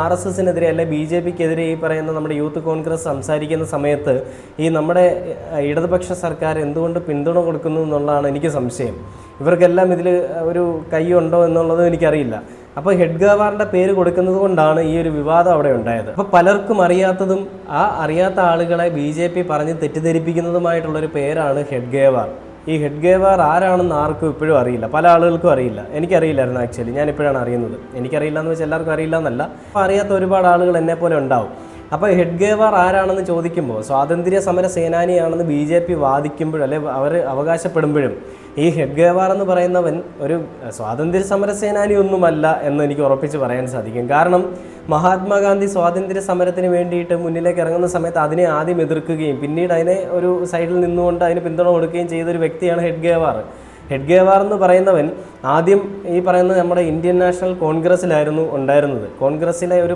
R S എസിനെതിരെ അല്ലെ B J പിക്കെതിരെ ഈ പറയുന്ന നമ്മുടെ യൂത്ത് കോൺഗ്രസ് സംസാരിക്കുന്ന സമയത്ത് ഈ നമ്മുടെ ഇടതുപക്ഷ സർക്കാർ എന്തുകൊണ്ട് പിന്തുണ കൊടുക്കുന്നു എന്നുള്ളതാണ് എനിക്ക് സംശയം. ഇവർക്കെല്ലാം ഇതിൽ ഒരു കൈയുണ്ടോ എന്നുള്ളത് എനിക്കറിയില്ല. അപ്പോൾ ഹെഡ് ഗവാറിന്റെ പേര് കൊടുക്കുന്നത് കൊണ്ടാണ് ഈ ഒരു വിവാദം അവിടെ ഉണ്ടായത്. അപ്പോൾ പലർക്കും അറിയാത്തതും ആ അറിയാത്ത ആളുകളെ ബി ജെ പി പറഞ്ഞ് തെറ്റിദ്ധരിപ്പിക്കുന്നതുമായിട്ടുള്ളൊരു പേരാണ് ഹെഡ് ഗേവാർ. ഈ ഹെഡ് ഗേവാർ ആരാണെന്ന് ആർക്കും ഇപ്പോഴും അറിയില്ല. പല ആളുകൾക്കും അറിയില്ല. എനിക്കറിയില്ലായിരുന്നു ആക്ച്വലി ഞാൻ ഇപ്പോഴാണ് അറിയുന്നത്. എനിക്കറിയില്ല എന്ന് വെച്ചാൽ എല്ലാവർക്കും അറിയില്ല എന്നല്ല അറിയാത്ത ഒരുപാട് ആളുകൾ എന്നെ പോലെ ഉണ്ടാവും. അപ്പോൾ ഹെഡ് ഗേവാർ ആരാണെന്ന് ചോദിക്കുമ്പോൾ സ്വാതന്ത്ര്യ സമര സേനാനിയാണെന്ന് ബി ജെ പി വാദിക്കുമ്പോഴും അല്ലെ അവർ അവകാശപ്പെടുമ്പോഴും ഈ ഹെഡ് ഗേവാർ എന്ന് പറയുന്നവൻ ഒരു സ്വാതന്ത്ര്യ സമര സേനാനി ഒന്നുമല്ല എന്ന് എനിക്ക് ഉറപ്പിച്ച് പറയാൻ സാധിക്കും. കാരണം മഹാത്മാഗാന്ധി സ്വാതന്ത്ര്യ സമരത്തിന് വേണ്ടിയിട്ട് മുന്നിലേക്ക് ഇറങ്ങുന്ന സമയത്ത് അതിനെ ആദ്യം എതിർക്കുകയും പിന്നീട് അതിനെ ഒരു സൈഡിൽ നിന്നുകൊണ്ട് അതിന് പിന്തുണ കൊടുക്കുകയും ചെയ്തൊരു വ്യക്തിയാണ് ഹെഡ് ഗേവാർ. ഹെഡ് ഗേവാർ എന്ന് പറയുന്നവൻ ആദ്യം ഈ പറയുന്ന നമ്മുടെ ഇന്ത്യൻ നാഷണൽ കോൺഗ്രസ്സിലായിരുന്നു ഉണ്ടായിരുന്നത്. കോൺഗ്രസ്സിലെ ഒരു